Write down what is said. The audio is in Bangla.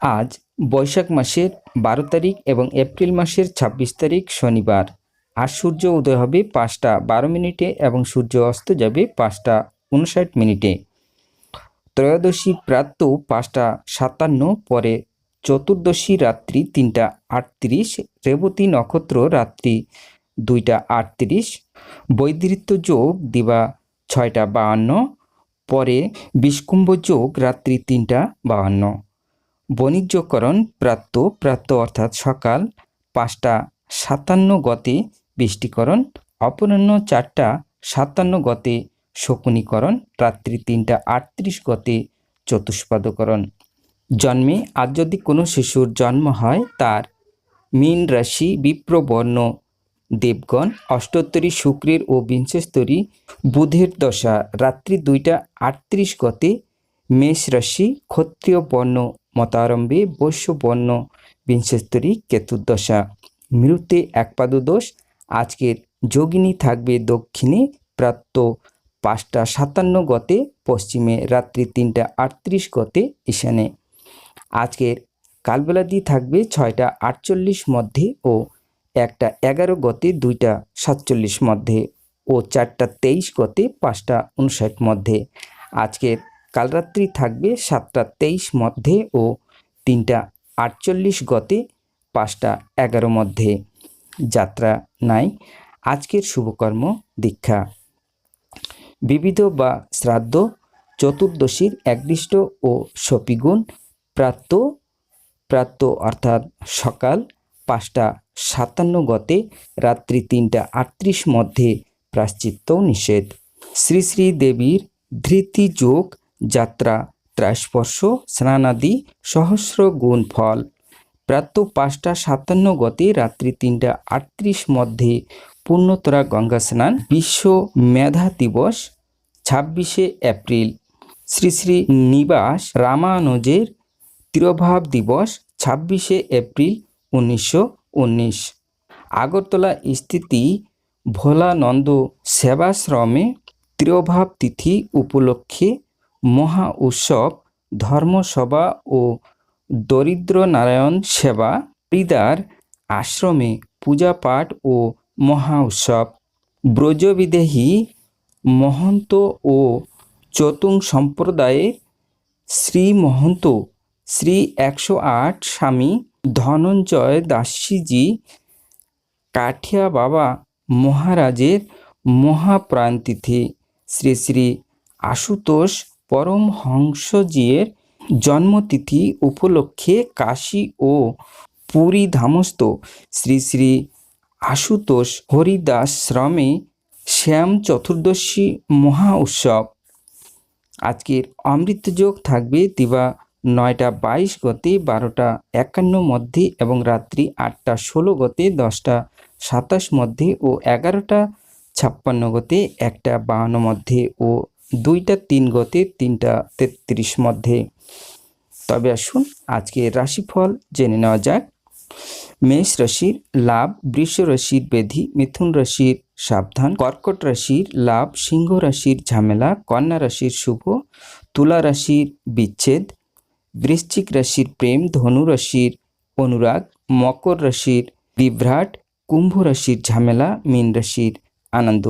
আজ বৈশাখ মাসের বারো তারিখ এবং এপ্রিল মাসের ছাব্বিশ তারিখ শনিবার। আর সূর্য উদয় হবে পাঁচটা বারো মিনিটে এবং সূর্য অস্ত যাবে পাঁচটা উনষাট মিনিটে। ত্রয়োদশী প্রাত্য পাঁচটা সাতান্ন পরে চতুর্দশী রাত্রি তিনটা আটত্রিশ রেবতী নক্ষত্র রাত্রি দুইটা আটত্রিশ, বৈদৃত্য যোগ দিবা ছয়টা বাহান্ন, পরে বিষ্কুম্ভ যোগ রাত্রি তিনটা বাহান্ন। বণিজ্যকরণ প্রাত্য প্রাত্য অর্থাৎ সকাল পাঁচটা সাতান্ন গতে বৃষ্টিকরণ, অপরাহ্ন চারটা সাতান্ন গতে শকুনীকরণ, রাত্রি তিনটা আটত্রিশ গতে চতুষ্পাদকরণ। জন্মে আজ যদি কোনো শিশুর জন্ম হয়, তার মীন রাশি বিপ্রবর্ণ দেবগণ, অষ্টোত্তরী শুক্রের ও বিংশস্তরী বুধের দশা, রাত্রি দুইটা আটত্রিশ গতে মেষ রাশি ক্ষত্রিয় বর্ণ মতারম্ভে বৈশ্য বর্ণ বিংশস্তরী কেতুর্দশা। মৃত্যে একপাদদোষ আজকের যোগিনী থাকবে দক্ষিণে প্রাপ্ত পাঁচটা সাতান্ন গতে, পশ্চিমে রাত্রি তিনটা আটত্রিশ গতে ঈশানে। আজকের কালবেলাদি থাকবে ছয়টা আটচল্লিশ মধ্যে ও একটা এগারো গতে দুইটা সাতচল্লিশ মধ্যে ও চারটা তেইশ গতে পাঁচটা উনষাট মধ্যে। আজকের কালরাত্রি থাকবে সাতটা তেইশ মধ্যে ও তিনটা আটচল্লিশ গতে পাঁচটা এগারো মধ্যে। যাত্রা নাই। আজকের শুভকর্ম, দীক্ষা। বিবিধ বা শ্রাদ্ধ, চতুর্দশীর একদৃষ্ট ও সপিগুণ প্রাত্য প্রাত্য অর্থাৎ সকাল পাঁচটা সাতান্ন গতে, রাত্রি তিনটা আটত্রিশ মধ্যে প্রাশ্চিত্য নিষেধ। শ্রী শ্রী দেবীর ধৃতি যোগ যাত্রা ত্রাস্পর্শ স্নানাদি সহস্র গুণ ফল। প্রাত্য পাঁচটা সাতান্ন গতে রাত্রি তিনটা আটত্রিশ মধ্যে পূর্ণতরা গঙ্গা স্নান বিশ্ব মেধা দিবস, ছাব্বিশে এপ্রিল। শ্রী শ্রী নিবাস রামানুজের তিরোভাব দিবস, ছাব্বিশে এপ্রিল উনিশশো উনিশ। আগরতলা স্থিতি ভোলানন্দ সেবাশ্রমে তিরোভাব তিথি উপলক্ষে মহা উৎসব, ধর্মসভা ও দরিদ্র নারায়ণ সেবা হরিদার আশ্রমে পূজা পাঠ ও মহা উৎসব। ব্রজবিদেহী মহন্ত ও চতুং সম্প্রদায়ের শ্রী মহন্ত, শ্রী একশো আট স্বামী ধনঞ্জয় দাসীজি কাঠিয়া বাবা মহারাজের মহাপ্রাণতিথি। শ্রী শ্রী আশুতোষ পরমহংসজির জন্মতিথি উপলক্ষে কাশী ও পুরী ধামস্থ শ্রী শ্রী আশুতোষ হরিদাশ্রমে শ্যাম চতুর্দশী মহা উৎসব। আজকের অমৃতযোগ থাকবে দিবা নয়টা বাইশ গতে, বারোটা একান্ন মধ্যে এবং রাত্রি আটটা ষোলো গতে, দশটা সাতাশ মধ্যে ও এগারোটা ছাপ্পান্ন গতে, একটা বাহান্ন মধ্যে ও দুইটা তিন গতে, তিনটা তেত্রিশ মধ্যে। তবে আসুন আজকে রাশিফল জেনে নেওয়া যাক। মেষ রাশির লাভ, বৃষ রাশির বেধি, মিথুন রাশির সাবধান, কর্কট রাশির লাভ, সিংহ রাশির ঝামেলা, কন্যা রাশির শুভ, তুলা রাশির বিচ্ছেদ, বৃশ্চিক রাশির প্রেম, ধনু রাশির অনুরাগ, মকর রাশির বিভ্রাট, কুম্ভ রাশির ঝামেলা, মীন রাশির আনন্দ।